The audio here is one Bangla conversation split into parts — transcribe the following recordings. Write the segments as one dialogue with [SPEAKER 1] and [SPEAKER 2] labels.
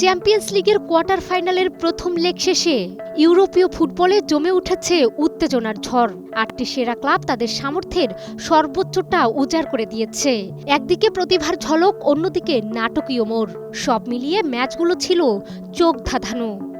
[SPEAKER 1] চ্যাম্পিয়ন্স লিগের কোয়ার্টার ফাইনালের প্রথম লেগ শেষে ইউরোপীয় ফুটবলে জমে উঠেছে উত্তেজনার ঝড়। আটটি সেরা ক্লাব তাদের সামর্থ্যের সর্বোচ্চটা উজাড় করে দিয়েছে। একদিকে প্রতিভার ঝলক, অন্যদিকে নাটকীয় মোড়। সব মিলিয়ে ম্যাচগুলো ছিল চোখ ধাঁধানো।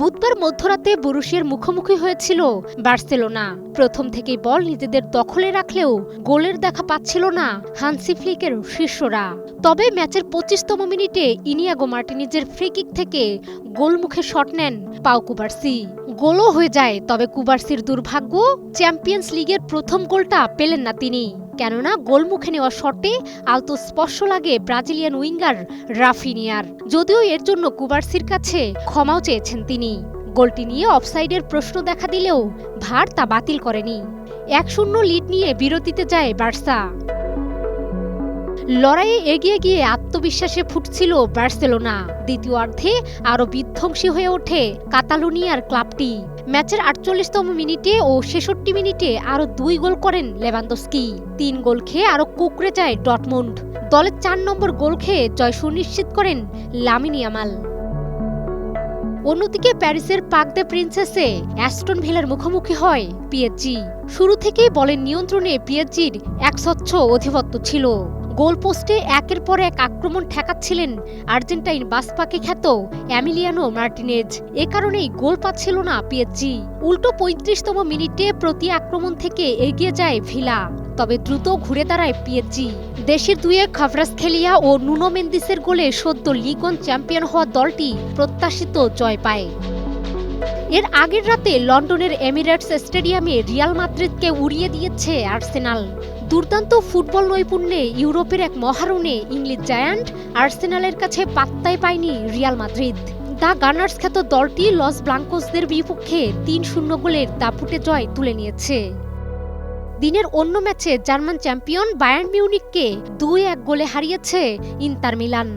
[SPEAKER 1] বুধবার মধ্যরাতে বরুশিয়ার মুখোমুখি হয়েছিল বার্সেলোনা। প্রথম থেকেই বল নিজেদের দখলে রাখলেও গোলের দেখা পাচ্ছিল না হানসি ফ্লিকের শিষ্যরা। তবে ম্যাচের পঁচিশতম মিনিটে ইনিয়াগো মার্টিনিজের ফ্রিকিক থেকে গোলমুখে শট নেন পাও কুবার্সি। গোলও হয়ে যায়, তবে কুবার্সির দুর্ভাগ্য চ্যাম্পিয়ন্স লিগের প্রথম গোলটা পেলেন না তিনি। কেননা গোলমুখে নেওয়া শটে আলতো স্পর্শ লাগে ব্রাজিলিয়ান উইঙ্গার রাফিনিয়ার। যদিও এর জন্য কুবার্সির কাছে ক্ষমাও চেয়েছেন তিনি। গোলটি নিয়ে অফসাইডের প্রশ্ন দেখা দিলেও ভার তা বাতিল করেনি। এক শূন্য লিড নিয়ে বিরতিতে যায় বার্সা। লড়াইয়ে এগিয়ে গিয়ে আত্মবিশ্বাসে ফুটছিল বার্সেলোনা। দ্বিতীয়ার্ধে আরও বিধ্বংসী হয়ে ওঠে কাতালুনিয়ার ক্লাবটি। ম্যাচের আটচল্লিশতম মিনিটে ও ছেষট্টি মিনিটে আরও দুই গোল করেন লেভান্দস্কি। তিন গোল খেয়ে আরও কুকড়ে যায় ডটমুন্ড। দলের চার নম্বর গোল খেয়ে জয় সুনিশ্চিত করেন লামিনিয়ামাল অন্যদিকে প্যারিসের পাকদে প্রিন্সেসে অ্যাস্টন ভিলার মুখোমুখি হয় পিএসজি। শুরু থেকেই বলের নিয়ন্ত্রণে পিএসজির এক স্বচ্ছ অধিপত্য ছিল। গোলপোস্টে একের পর এক আক্রমণ ঠেকাচ্ছিলেন আর্জেন্টাইন বাসপাকে খ্যাত অ্যামিলিয়ানো মার্টিনেজ। এ কারণেই গোল পাচ্ছিল না পিএসজি। উল্টো পঁয়ত্রিশতম মিনিটে প্রতি আক্রমণ থেকে এগিয়ে যায় ভিলা। তবে দ্রুত ঘুরে দাঁড়ায় পিএসজি। দেশের দুয়ে খাভরাসখেলিয়া ও নুনো মেন্দিসের গোলে সদ্য লিগন চ্যাম্পিয়ন হওয়া দলটি প্রত্যাশিত জয় পায়। এর আগের রাতে লন্ডনের এমিরেটস স্টেডিয়ামে রিয়াল মাদ্রিদকে উড়িয়ে দিয়েছে আর্সেনাল। দুর্দান্ত ফুটবল নৈপুণ্যে ইউরোপের এক মহারণে ইংলিশ জায়ান্ট আর্সেনালের কাছে পাত্তাই পায়নি রিয়াল মাদ্রিদ। দ্য গানার্স খ্যাত দলটি লস ব্লাঙ্কোসদের বিপক্ষে তিন শূন্য গোলের দাপুটে জয় তুলে নিয়েছে। দিনের অন্য ম্যাচে জার্মান চ্যাম্পিয়ন বায়ার্ন মিউনিককে দুই এক গোলে হারিয়েছে ইন্টার মিলান।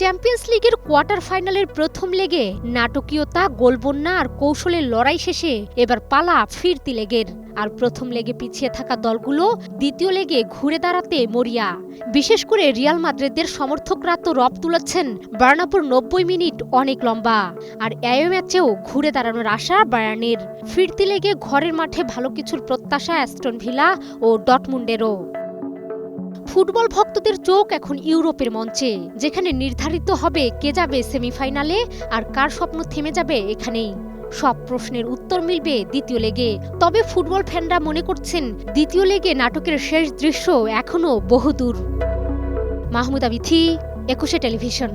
[SPEAKER 1] চ্যাম্পিয়ন্স লিগের কোয়ার্টার ফাইনালের প্রথম লেগে নাটকীয়তা, গোলবন্যা আর কৌশলের লড়াই শেষে এবার পালা ফিরতি লেগের। আর প্রথম লেগে পিছিয়ে থাকা দলগুলো দ্বিতীয় লেগে ঘুরে দাঁড়াতে মরিয়া। বিশেষ করে রিয়াল মাদ্রিদের সমর্থকরা তো রব তুলেছেন বার্নাপুর নব্বই মিনিট অনেক লম্বা। আর এও ম্যাচেও ঘুরে দাঁড়ানোর আশা বায়ানের ফিরতি লেগে ঘরের মাঠে ভালো কিছুর প্রত্যাশা অ্যাস্টন ভিলা ও ডটমুন্ডেরও। ফুটবল ভক্তদের চোখ এখন ইউরোপের মঞ্চে, যেখানে নির্ধারিত হবে কে যাবে সেমিফাইনালে আর কার স্বপ্ন থেমে যাবে এখানেই। সব প্রশ্নের উত্তর মিলবে দ্বিতীয় লেগে। তবে ফুটবল ফ্যানরা মনে করছেন, দ্বিতীয় লেগে নাটকের শেষ দৃশ্য এখনও বহুদূর। মাহমুদা বিথি, একুশে টেলিভিশন।